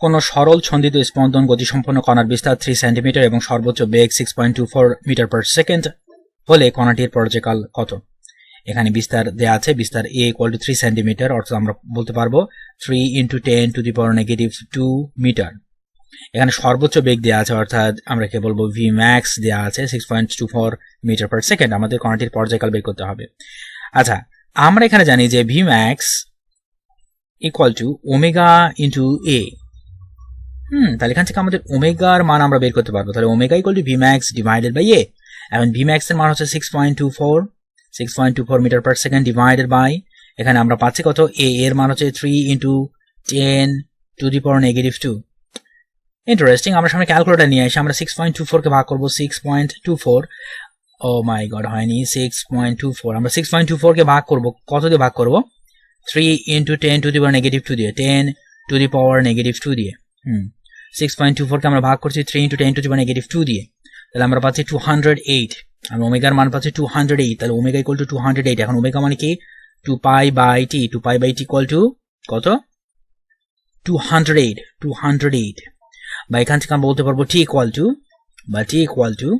কোন সরল ছন্দিত স্পন্দন গতিসম্পন্ন কণার বিস্তার থ্রি সেন্টিমিটার এবং সর্বোচ্চ বেগ six point two four metre per second হলে কণাটির পর্যায়কাল কত? এখানে বিস্তার দেওয়া আছে, বিস্তার A equal to three centimetre অর্থাৎ আমরা বলতে পারব three into ten to the power negative two metre এখানে সর্বোচ্চ বেগ দেওয়া আছে, অর্থাৎ আমরা কে বলব ভি ম্যাক্স দেওয়া আছে six point two four metre per second আমাদের কণাটির পর্যায়কাল বের করতে হবে। আচ্ছা আমরা এখানে জানি যে V max equal to omega into A hmm, তাহলে এখান থেকে আমাদের ওমেগার মান আমরা বের করতে পারব। তাহলে omega equal to V max divided by A এখন ভি ম্যাক্স এর মান হচ্ছে six point two four six point two four metre per second divided by এখানে আমরা পাচ্ছি কত? এ এর মান হচ্ছে three into ten to the power negative two interesting আমরা সামনে ক্যালকুলেটার নিয়ে এসে আমরা সিক্স পয়েন্ট টু ফোরকে ভাগ করব six point two four oh my god হয়নি সিক্স পয়েন্ট টু ফোর আমরা সিক্স পয়েন্ট টু ফোরকে ভাগ করব, কত দিয়ে ভাগ করব? Three into ten to the power negative two দিয়ে। Ten to the power negative two দিয়ে। সিক্স পয়েন্ট টু ফোরকে আমরা ভাগ করছি three into ten to power negative two দিয়ে। তাহলে আমরা পাচ্ছি টু হান্ড্রেড এইট আমি ওমেগার মান পাচ্ছি টু হান্ড্রেড এইট তাহলে omega equal to two hundred eight এখন ওমেগা মানে কি? Two pi by T two pi by T equal to কত? Two hundred eight two hundred eight বা এখান থেকে আমরা বলতে পারব টি ইকুয়াল টু বা T equal to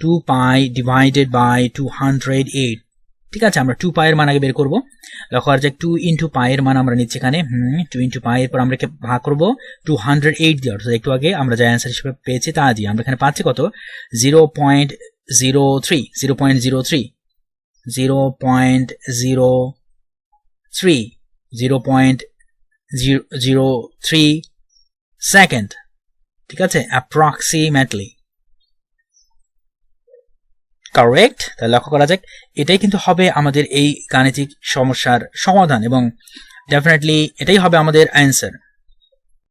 two pi divided by two hundred eight ঠিক আছে, আমরা টু পায়ের মান আগে বের করব। লক্ষ্য করা যাক টু ইন্টু পায়ের মান আমরা নিচ্ছি এখানে। হুম টু ইন্টু পায়ের পর আমরা ভাগ করব। টু হান্ড্রেড এইট দিয়ে, অর্থাৎ একটু আগে আমরা যা অ্যান্সার হিসেবে পেয়েছি তা দিয়ে। আমরা এখানে পাচ্ছি কত? Zero point zero three zero point zero three zero point zero three zero point zero zero three second ঠিক আছে? অ্যাপ্রক্সিমেটলি কারেক্ট তাহলে লক্ষ্য করা যাক। এটাই কিন্তু হবে আমাদের এই গাণিতিক সমস্যার সমাধান এবং ডেফিনেটলি এটাই হবে আমাদের অ্যান্সার